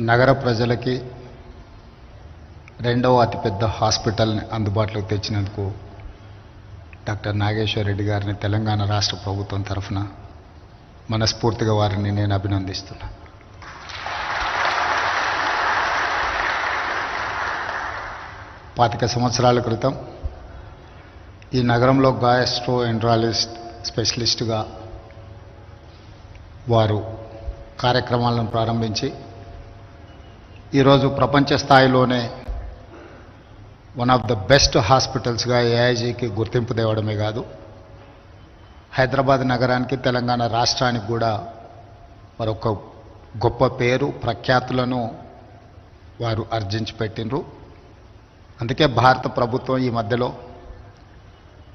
నగర ప్రజలకి రెండవ అతిపెద్ద హాస్పిటల్ని అందుబాటులోకి తెచ్చినందుకు డాక్టర్ నాగేశ్వర రెడ్డి గారిని తెలంగాణ రాష్ట్ర ప్రభుత్వం తరఫున మనస్ఫూర్తిగా వారిని నేను అభినందిస్తున్నా. పాతిక సంవత్సరాల క్రితం ఈ నగరంలో గాయస్ట్రో ఎండ్రాలజిస్ట్ స్పెషలిస్టుగా వారు కార్యక్రమాలను ప్రారంభించి ఈరోజు ప్రపంచ స్థాయిలోనే వన్ ఆఫ్ ద బెస్ట్ హాస్పిటల్స్గా ఏఐజీకి గుర్తింపు తేవడమే కాదు. హైదరాబాద్ నగరానికి తెలంగాణ రాష్ట్రానికి కూడా మరొక గొప్ప పేరు ప్రఖ్యాతులను వారు ఆర్జించి పెట్టినరు అందుకే భారత ప్రభుత్వం ఈ మధ్యలో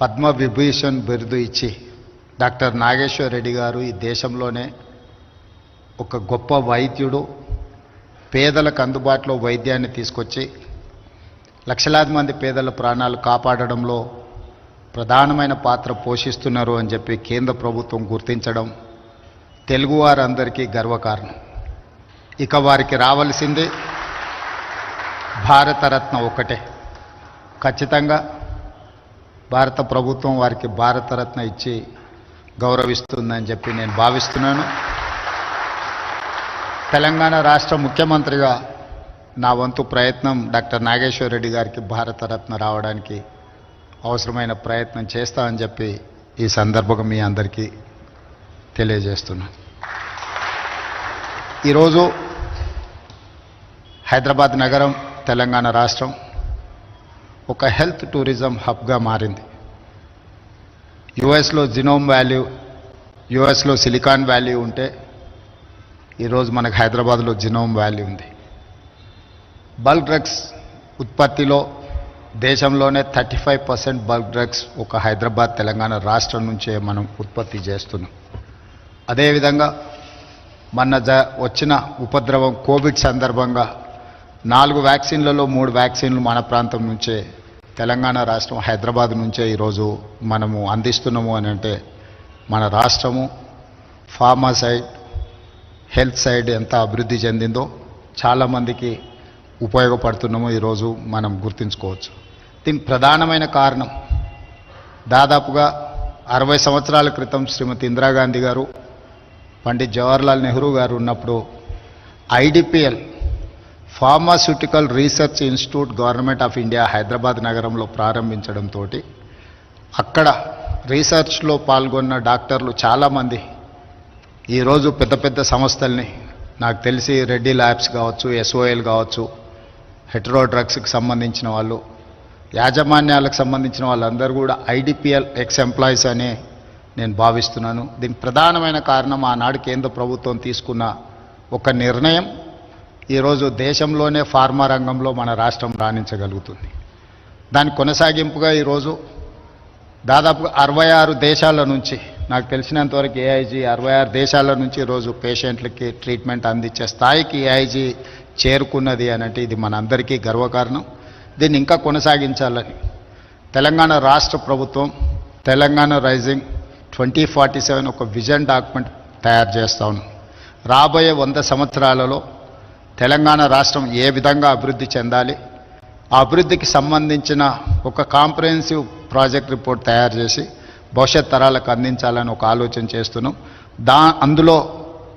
పద్మ విభూషణ్ బిరుదు ఇచ్చి డాక్టర్ నాగేశ్వర్ రెడ్డి గారు ఈ దేశంలోనే ఒక గొప్ప వైద్యుడు పేదలకు అందుబాటులో వైద్యాన్ని తీసుకొచ్చి లక్షలాది మంది పేదల ప్రాణాలు కాపాడడంలో ప్రధానమైన పాత్ర పోషిస్తున్నారు అని చెప్పి కేంద్ర ప్రభుత్వం గుర్తించడం తెలుగువారందరికీ గర్వకారణం. ఇక వారికి రావలసింది భారతరత్న ఒకటే ఖచ్చితంగా భారత ప్రభుత్వం వారికి భారతరత్న ఇచ్చి గౌరవిస్తుందని చెప్పి నేను భావిస్తున్నాను. తెలంగాణ రాష్ట్ర ముఖ్యమంత్రిగా నా వంతు ప్రయత్నం డాక్టర్ నాగేశ్వర రెడ్డి గారికి భారతరత్న రావడానికి అవసరమైన ప్రయత్నం చేస్తా అని చెప్పి ఈ సందర్భంగా మీ అందరికీ తెలియజేస్తున్నాను ఈరోజు హైదరాబాద్ నగరం తెలంగాణ రాష్ట్రం ఒక హెల్త్ టూరిజం హబ్గా మారింది. యుఎస్లో జినోమ్ వ్యాల్యూ యుఎస్లో సిలికాన్ వ్యాల్యూ ఉంటే ఈరోజు మనకు హైదరాబాద్లో జినోమ్ వ్యాలీ ఉంది. బల్క్ డ్రగ్స్ ఉత్పత్తిలో దేశంలోనే thirty five percent bulk drugs ఒక హైదరాబాద్ తెలంగాణ రాష్ట్రం నుంచే మనం ఉత్పత్తి చేస్తున్నాం. అదేవిధంగా మన జ వచ్చిన ఉపద్రవం కోవిడ్ సందర్భంగా నాలుగు వ్యాక్సిన్లలో మూడు వ్యాక్సిన్లు మన ప్రాంతం నుంచే తెలంగాణ రాష్ట్రం హైదరాబాద్ నుంచే ఈరోజు మనము అందిస్తున్నాము అని అంటే మన రాష్ట్రము ఫార్మాసైడ్ హెల్త్ సైడ్ ఎంత అభివృద్ధి చెందిందో చాలామందికి ఉపయోగపడుతున్నామో ఈరోజు మనం గుర్తుంచుకోవచ్చు. దీనికి ప్రధానమైన కారణం దాదాపుగా అరవై సంవత్సరాల క్రితం శ్రీమతి ఇందిరాగాంధీ గారు పండిత్ జవహర్లాల్ నెహ్రూ గారు ఉన్నప్పుడు IDPL pharmaceutical research institute government of India Hyderabad నగరంలో ప్రారంభించడంతో అక్కడ రీసెర్చ్లో పాల్గొన్న డాక్టర్లు చాలామంది ఈరోజు పెద్ద పెద్ద సంస్థల్ని నాకు తెలిసి రెడ్డి ల్యాబ్స్ కావచ్చు ఎస్ఓఎల్ కావచ్చు హెట్రో డ్రగ్స్కి సంబంధించిన వాళ్ళు యాజమాన్యాలకు సంబంధించిన వాళ్ళందరూ కూడా ఐడిపిఎల్ ఎక్స్ ఎంప్లాయీస్ అనే నేను భావిస్తున్నాను. దీనికి ప్రధానమైన కారణం ఆనాడు కేంద్ర ప్రభుత్వం తీసుకున్న ఒక నిర్ణయం. ఈరోజు దేశంలోనే ఫార్మా రంగంలో మన రాష్ట్రం రాణించగలుగుతుంది. దాని కొనసాగింపుగా ఈరోజు దాదాపు అరవై ఆరు దేశాల నుంచి నాకు తెలిసినంతవరకు ఏఐజీ అరవై ఆరు దేశాల నుంచి రోజు పేషెంట్లకి ట్రీట్మెంట్ అందించే స్థాయికి ఏఐజీ చేరుకున్నది అని అంటే ఇది మనందరికీ గర్వకారణం. దీన్ని ఇంకా కొనసాగించాలని తెలంగాణ రాష్ట్ర ప్రభుత్వం Telangana rising twenty forty seven ఒక విజన్ డాక్యుమెంట్ తయారు చేస్తా ఉన్నాం రాబోయే వంద సంవత్సరాలలో తెలంగాణ రాష్ట్రం ఏ విధంగా అభివృద్ధి చెందాలి ఆ అభివృద్ధికి సంబంధించిన ఒక కాంప్రహెన్సివ్ ప్రాజెక్ట్ రిపోర్ట్ తయారు చేసి భవిష్యత్ తరాలకు అందించాలని ఒక ఆలోచన చేస్తున్నాం. దా అందులో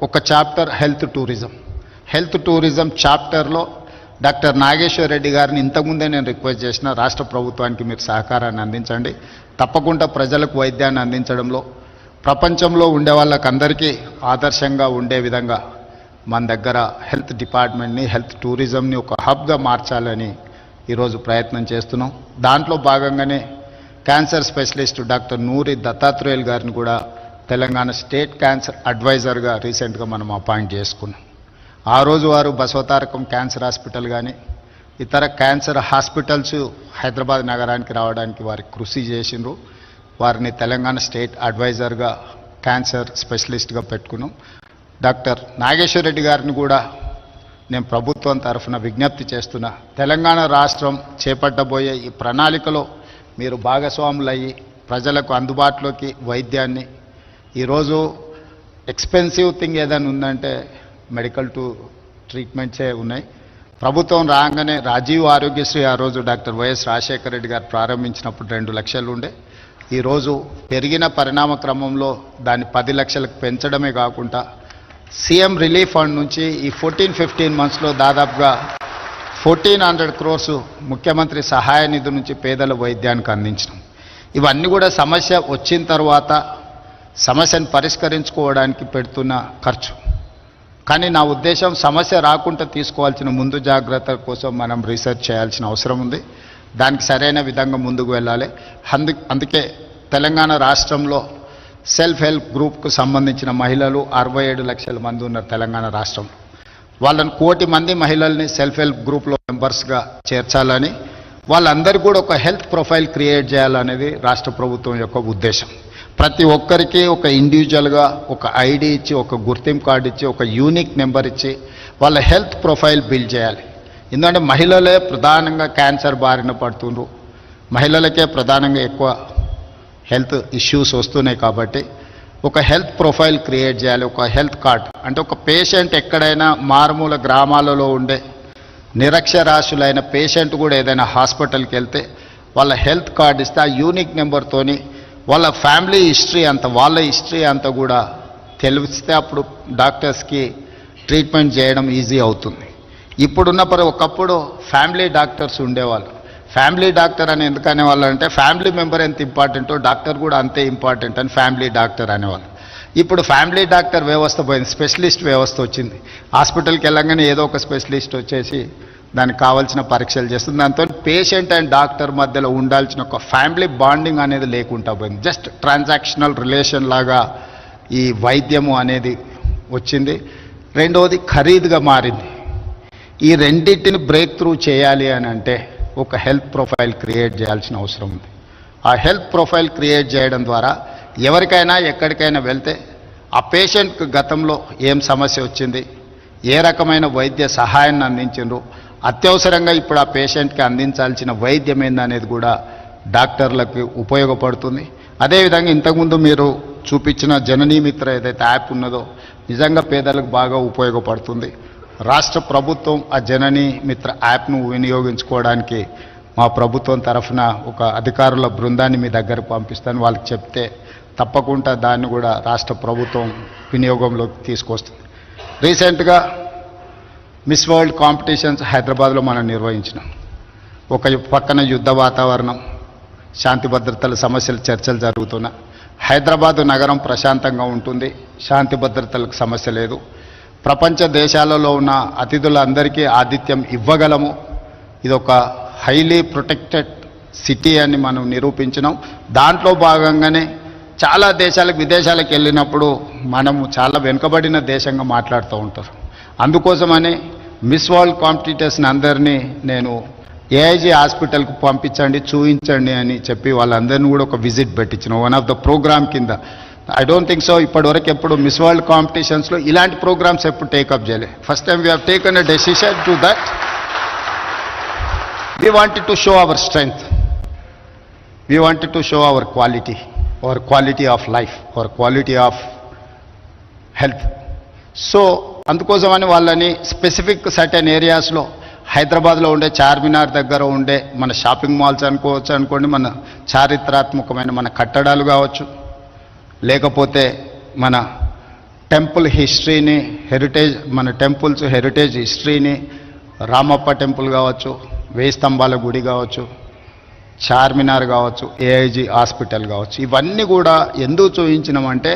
ఒక chapter health tourism. Health tourism చాప్టర్లో డాక్టర్ నాగేశ్వర రెడ్డి గారిని ఇంతకుముందే నేను రిక్వెస్ట్ చేసిన రాష్ట్ర ప్రభుత్వానికి మీరు సహకారాన్ని అందించండి. తప్పకుండా ప్రజలకు వైద్యాన్ని అందించడంలో ప్రపంచంలో ఉండే వాళ్ళకందరికీ ఆదర్శంగా ఉండే విధంగా మన దగ్గర హెల్త్ డిపార్ట్మెంట్ని హెల్త్ టూరిజంని ఒక హబ్గా మార్చాలని ఈరోజు ప్రయత్నం చేస్తున్నాం. దాంట్లో భాగంగానే cancer specialist doctor Noori Dattatreyulu గారిని కూడా తెలంగాణ స్టేట్ క్యాన్సర్ అడ్వైజర్గా రీసెంట్గా మనం అపాయింట్ చేసుకున్నాం. ఆ రోజు వారు బసవతారకం క్యాన్సర్ హాస్పిటల్ కానీ ఇతర క్యాన్సర్ హాస్పిటల్స్ హైదరాబాద్ నగరానికి రావడానికి వారి కృషి చేసిండ్రు. వారిని తెలంగాణ స్టేట్ అడ్వైజర్గా క్యాన్సర్ స్పెషలిస్ట్గా పెట్టుకున్నాం. డాక్టర్ నాగేశ్వర రెడ్డి గారిని కూడా నేను ప్రభుత్వం తరఫున విజ్ఞప్తి చేస్తున్నా. తెలంగాణ రాష్ట్రం చేపట్టబోయే ఈ ప్రణాళికలో మీరు భాగస్వాములయ్యి ప్రజలకు అందుబాటులోకి వైద్యాన్ని. ఈరోజు ఎక్స్పెన్సివ్ థింగ్ ఏదైనా ఉందంటే మెడికల్ టు ట్రీట్మెంట్సే ఉన్నాయి. ప్రభుత్వం రాగానే రాజీవ్ ఆరోగ్యశ్రీ ఆ రోజు డాక్టర్ వైఎస్ రాజశేఖర రెడ్డి గారు ప్రారంభించినప్పుడు రెండు లక్షలు ఉండే. ఈరోజు పెరిగిన పరిణామ క్రమంలో దాన్ని పది లక్షలకు పెంచడమే కాకుండా సీఎం రిలీఫ్ ఫండ్ నుంచి ఈ ఫోర్టీన్ ఫిఫ్టీన్ మంత్స్లో దాదాపుగా ఫోర్టీన్ హండ్రెడ్ క్రోర్స్ ముఖ్యమంత్రి సహాయ నిధి నుంచి పేదల వైద్యానికి అందించడం ఇవన్నీ కూడా సమస్య వచ్చిన తర్వాత సమస్యను పరిష్కరించుకోవడానికి పెడుతున్న ఖర్చు. కానీ నా ఉద్దేశం సమస్య రాకుండా తీసుకోవాల్సిన ముందు జాగ్రత్త కోసం మనం రీసెర్చ్ చేయాల్సిన అవసరం ఉంది. దానికి సరైన విధంగా ముందుకు వెళ్ళాలి. అందు అందుకే తెలంగాణ రాష్ట్రంలో సెల్ఫ్ హెల్ప్ గ్రూప్కు సంబంధించిన మహిళలు అరవై ఏడు లక్షల మంది ఉన్నారు తెలంగాణ రాష్ట్రంలో. వాళ్ళని కోటి మంది మహిళల్ని సెల్ఫ్ హెల్ప్ గ్రూప్లో మెంబర్స్గా చేర్చాలని వాళ్ళందరికీ కూడా ఒక హెల్త్ ప్రొఫైల్ క్రియేట్ చేయాలనేది రాష్ట్ర ప్రభుత్వం యొక్క ఉద్దేశం. ప్రతి ఒక్కరికి ఒక ఇండివిజువల్గా ఒక ఐడి ఇచ్చి ఒక గుర్తింపు కార్డు ఇచ్చి ఒక యూనిక్ నెంబర్ ఇచ్చి వాళ్ళ హెల్త్ ప్రొఫైల్ బిల్డ్ చేయాలి. ఎందుకంటే మహిళలే ప్రధానంగా క్యాన్సర్ బారిన పడుతుండ్రు. మహిళలకే ప్రధానంగా ఎక్కువ హెల్త్ ఇష్యూస్ వస్తున్నాయి కాబట్టి ఒక హెల్త్ ప్రొఫైల్ క్రియేట్ చేయాలి ఒక హెల్త్ కార్డ్. అంటే ఒక పేషెంట్ ఎక్కడైనా మారుమూల గ్రామాలలో ఉండే నిరక్షరాస్యులైన పేషెంట్ కూడా ఏదైనా హాస్పిటల్కి వెళ్తే వాళ్ళ హెల్త్ కార్డ్ ఇస్తే ఆ యూనిక్ నెంబర్తోని వాళ్ళ ఫ్యామిలీ హిస్టరీ అంత వాళ్ళ హిస్టరీ అంతా కూడా తెలిస్తే అప్పుడు డాక్టర్స్కి ట్రీట్మెంట్ చేయడం ఈజీ అవుతుంది. ఇప్పుడున్న పరి ఒకప్పుడు ఫ్యామిలీ డాక్టర్స్ ఉండేవాళ్ళు. ఫ్యామిలీ డాక్టర్ అని ఎందుకు అనేవాళ్ళు అంటే ఫ్యామిలీ మెంబర్ ఎంత ఇంపార్టెంటో డాక్టర్ కూడా అంతే ఇంపార్టెంట్ అని ఫ్యామిలీ డాక్టర్ అనేవాళ్ళు. ఇప్పుడు ఫ్యామిలీ డాక్టర్ వ్యవస్థ పోయింది స్పెషలిస్ట్ వ్యవస్థ వచ్చింది. హాస్పిటల్కి వెళ్ళంగానే ఏదో ఒక స్పెషలిస్ట్ వచ్చేసి దానికి కావాల్సిన పరీక్షలు చేస్తుంది. దాంతో పేషెంట్ అండ్ డాక్టర్ మధ్యలో ఉండాల్సిన ఒక ఫ్యామిలీ బాండింగ్ అనేది లేకుండా పోయింది. జస్ట్ ట్రాన్సాక్షనల్ రిలేషన్ లాగా ఈ వైద్యము అనేది వచ్చింది. రెండవది ఖరీదుగా మారింది. ఈ రెండింటిని బ్రేక్ త్రూ చేయాలి అని అంటే ఒక హెల్త్ ప్రొఫైల్ క్రియేట్ చేయాల్సిన అవసరం ఉంది. ఆ హెల్త్ ప్రొఫైల్ క్రియేట్ చేయడం ద్వారా ఎవరికైనా ఎక్కడికైనా వెళ్తే ఆ పేషెంట్కి గతంలో ఏం సమస్య వచ్చింది ఏ రకమైన వైద్య సహాయాన్ని అందించిండ్రు అత్యవసరంగా ఇప్పుడు ఆ పేషెంట్కి అందించాల్సిన వైద్యం ఏందనేది కూడా డాక్టర్లకు ఉపయోగపడుతుంది. అదేవిధంగా ఇంతకుముందు మీరు చూపించిన జననీ మిత్ర ఏదైతే యాప్ ఉన్నదో నిజంగా పేదలకు బాగా ఉపయోగపడుతుంది. రాష్ట్ర ప్రభుత్వం ఆ జననీ మిత్ర యాప్ను వినియోగించుకోవడానికి మా ప్రభుత్వం తరఫున ఒక అధికారుల బృందాన్ని మీ దగ్గర పంపిస్తాను. వాళ్ళకి చెప్తే తప్పకుండా దాన్ని కూడా రాష్ట్ర ప్రభుత్వం వినియోగంలోకి తీసుకొస్తుంది. రీసెంట్గా మిస్ వరల్డ్ కాంపిటీషన్స్ హైదరాబాద్లో మనం నిర్వహించినాం. ఒక పక్కన యుద్ధ వాతావరణం శాంతి భద్రతల సమస్యలు చర్చలు జరుగుతున్నా. హైదరాబాదు నగరం ప్రశాంతంగా ఉంటుంది. శాంతి భద్రతలకు సమస్య లేదు. ప్రపంచ దేశాలలో ఉన్న అతిథులందరికీ ఆతిథ్యం ఇవ్వగలము. ఇది ఒక హైలీ ప్రొటెక్టెడ్ సిటీ అని మనం నిరూపించినాం. దాంట్లో భాగంగానే చాలా దేశాలకు విదేశాలకు వెళ్ళినప్పుడు మనము చాలా వెనుకబడిన దేశంగా మాట్లాడుతూ ఉంటారు. అందుకోసమని మిస్ వరల్డ్ కాంపిటీటర్స్ని అందరినీ నేను ఏఐజీ హాస్పిటల్కి పంపించండి చూపించండి అని చెప్పి వాళ్ళందరినీ కూడా ఒక విజిట్ పెట్టించిన. వన్ ఆఫ్ ద ప్రోగ్రామ్ కింద. ఐ డోంట్ థింక్ సో ఇప్పటివరకు ఎప్పుడు మిస్ వరల్డ్ కాంపిటీషన్స్లో ఇలాంటి ప్రోగ్రామ్స్ ఎప్పుడు టేకప్ చేయలే first time we have taken a decision to that we wanted to show our strength we wanted to show our quality our quality of life our quality of health so అందుకోసమని వాళ్ళని specific certain ఏరియాస్లో హైదరాబాద్లో ఉండే చార్మినార్ దగ్గర ఉండే మన shopping malls అనుకోవచ్చు అనుకోండి మన చారిత్రాత్మకమైన మన కట్టడాలు కావచ్చు లేకపోతే మన టెంపుల్ హిస్టరీని హెరిటేజ్ మన టెంపుల్స్ హెరిటేజ్ హిస్టరీని రామప్ప టెంపుల్ కావచ్చు వేయి స్తంభాల గుడి కావచ్చు చార్మినార్ కావచ్చు ఏఐజీ హాస్పిటల్ కావచ్చు ఇవన్నీ కూడా ఎందుకు చూపించినామంటే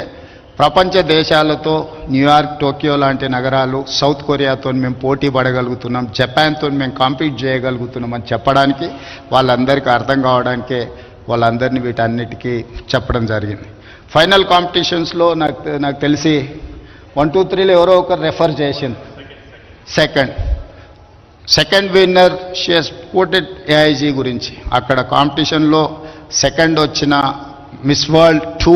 ప్రపంచ దేశాలతో న్యూయార్క్ టోక్యో లాంటి నగరాలు సౌత్ కొరియాతో మేము పోటీ పడగలుగుతున్నాం జపాన్తో మేము కాంపీట్ చేయగలుగుతున్నాం అని చెప్పడానికి వాళ్ళందరికీ అర్థం కావడానికే వాళ్ళందరినీ వీటన్నిటికీ చెప్పడం జరిగింది. ఫైనల్ కాంపిటీషన్స్లో నాకు నాకు తెలిసి వన్ టూ త్రీలో ఎవరో ఒకరు రెఫర్ చేసింది. సెకండ్ సెకండ్ విన్నర్ షియస్ కోటెడ్ ఏఐజీ గురించి. అక్కడ కాంపిటీషన్లో సెకండ్ వచ్చిన మిస్ వరల్డ్ టూ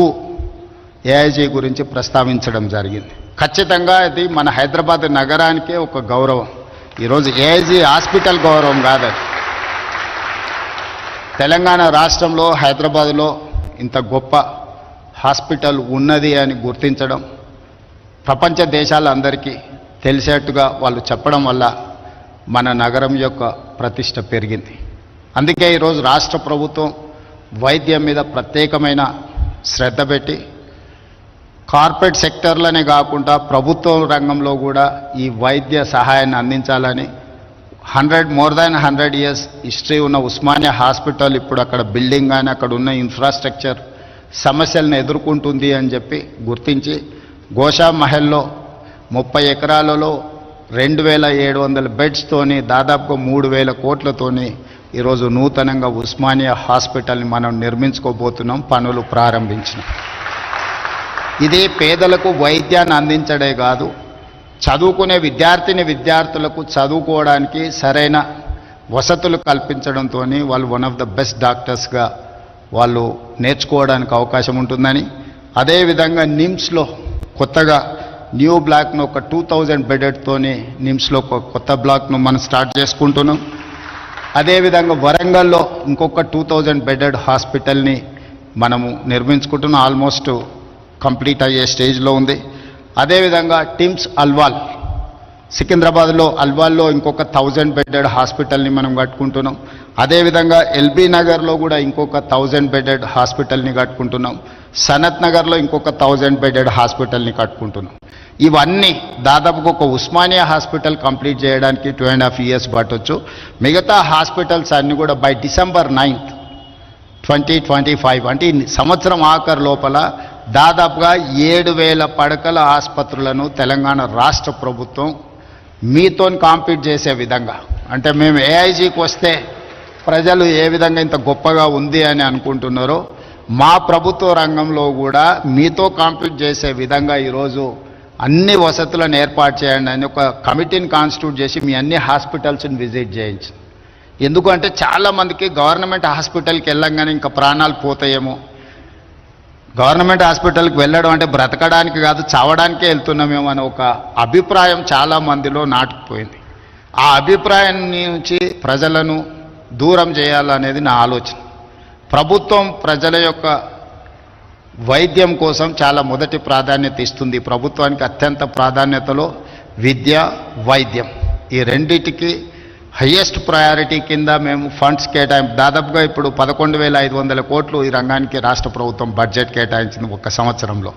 ఏఐజీ గురించి ప్రస్తావించడం జరిగింది. ఖచ్చితంగా ఇది మన హైదరాబాద్ నగరానికే ఒక గౌరవం. ఈరోజు ఏఐజీ హాస్పిటల్ గౌరవం కాదు తెలంగాణ రాష్ట్రంలో హైదరాబాద్లో ఇంత గొప్ప హాస్పిటల్ ఉన్నది అని గుర్తించడం ప్రపంచ దేశాలందరికీ తెలిసేట్టుగా వాళ్ళు చెప్పడం వల్ల మన నగరం యొక్క ప్రతిష్ట పెరిగింది. అందుకే ఈరోజు రాష్ట్ర ప్రభుత్వం వైద్యం మీద ప్రత్యేకమైన శ్రద్ధ పెట్టి కార్పొరేట్ సెక్టర్లనే కాకుండా ప్రభుత్వ రంగంలో కూడా ఈ వైద్య సహాయాన్ని అందించాలని hundred more than hundred years history ఉన్న ఉస్మానియా హాస్పిటల్ ఇప్పుడు అక్కడ బిల్డింగ్ కానీ అక్కడ ఉన్న ఇన్ఫ్రాస్ట్రక్చర్ సమస్యలను ఎదుర్కొంటుంది అని చెప్పి గుర్తించి గోషా మహల్లో ముప్పై ఎకరాలలో రెండు వేల ఏడు వందల బెడ్స్తోని దాదాపుగా మూడు వేల కోట్లతోని ఈరోజు నూతనంగా ఉస్మానియా హాస్పిటల్ని మనం నిర్మించుకోబోతున్నాం పనులు ప్రారంభించినాం. ఇది పేదలకు వైద్యాన్ని అందించడే కాదు చదువుకునే విద్యార్థిని విద్యార్థులకు చదువుకోవడానికి సరైన వసతులు కల్పించడంతో వాళ్ళు వన్ ఆఫ్ ద బెస్ట్ డాక్టర్స్గా వాళ్ళు నేర్చుకోవడానికి అవకాశం ఉంటుందని. అదేవిధంగా నిమ్స్లో కొత్తగా న్యూ బ్లాక్ను ఒక టూ థౌజండ్ బెడెడ్తోని నిమ్స్లో ఒక కొత్త బ్లాక్ను మనం స్టార్ట్ చేసుకుంటున్నాం. అదేవిధంగా వరంగల్లో ఇంకొక టూ థౌజండ్ బెడెడ్ హాస్పిటల్ని మనము నిర్మించుకుంటున్నాం. ఆల్మోస్ట్ కంప్లీట్ అయ్యే స్టేజ్లో ఉంది. అదేవిధంగా టిమ్స్ అల్వాల్ సికింద్రాబాద్లో అల్వాల్లో ఇంకొక థౌజండ్ బెడెడ్ హాస్పిటల్ని మనం కట్టుకుంటున్నాం. అదేవిధంగా ఎల్బీ నగర్లో కూడా ఇంకొక థౌజండ్ బెడెడ్ హాస్పిటల్ని కట్టుకుంటున్నాం. సనత్ నగర్లో ఇంకొక థౌజండ్ బెడెడ్ హాస్పిటల్ని కట్టుకుంటున్నాం. ఇవన్నీ దాదాపుగా ఒక ఉస్మానియా హాస్పిటల్ కంప్లీట్ చేయడానికి టూ అండ్ హాఫ్ ఇయర్స్ పట్టొచ్చు. మిగతా హాస్పిటల్స్ అన్నీ కూడా by December ninth twenty twenty five అంటే ఈ సంవత్సరం ఆఖరు లోపల దాదాపుగా ఏడు వేల పడకల ఆసుపత్రులను తెలంగాణ రాష్ట్ర ప్రభుత్వం మీతో కాంపీట్ చేసే విధంగా. అంటే మేము ఏఐజీకి వస్తే ప్రజలు ఏ విధంగా ఇంత గొప్పగా ఉంది అని అనుకుంటున్నారో మా ప్రభుత్వ రంగంలో కూడా మీతో కాంపీట్ చేసే విధంగా ఈరోజు అన్ని వసతులను ఏర్పాటు చేయండి అని ఒక కమిటీని కాన్స్టిట్యూట్ చేసి మీ అన్ని హాస్పిటల్స్ని విజిట్ చేయించి. ఎందుకంటే చాలామందికి గవర్నమెంట్ హాస్పిటల్కి వెళ్ళంగానే ఇంకా ప్రాణాలు పోతాయేమో. గవర్నమెంట్ హాస్పిటల్కి వెళ్ళడం అంటే బ్రతకడానికి కాదు చావడానికే వెళ్తున్నామేమో అనే ఒక అభిప్రాయం చాలా మందిలో నాటుకుపోయింది. ఆ అభిప్రాయం నుంచి ప్రజలను దూరం చేయాలనేది నా ఆలోచన. ప్రభుత్వం ప్రజల యొక్క వైద్యం కోసం చాలా మొదటి ప్రాధాన్యత ఇస్తుంది. ప్రభుత్వానికి అత్యంత ప్రాధాన్యతలో విద్య వైద్యం. ఈ రెండిటికి హయ్యెస్ట్ ప్రయారిటీ కింద మేము ఫండ్స్ కేటాయింపు దాదాపుగా ఇప్పుడు పదకొండు వేల ఐదు వందల కోట్లు ఈ రంగానికి రాష్ట్ర ప్రభుత్వం బడ్జెట్ కేటాయించింది ఒక సంవత్సరంలో.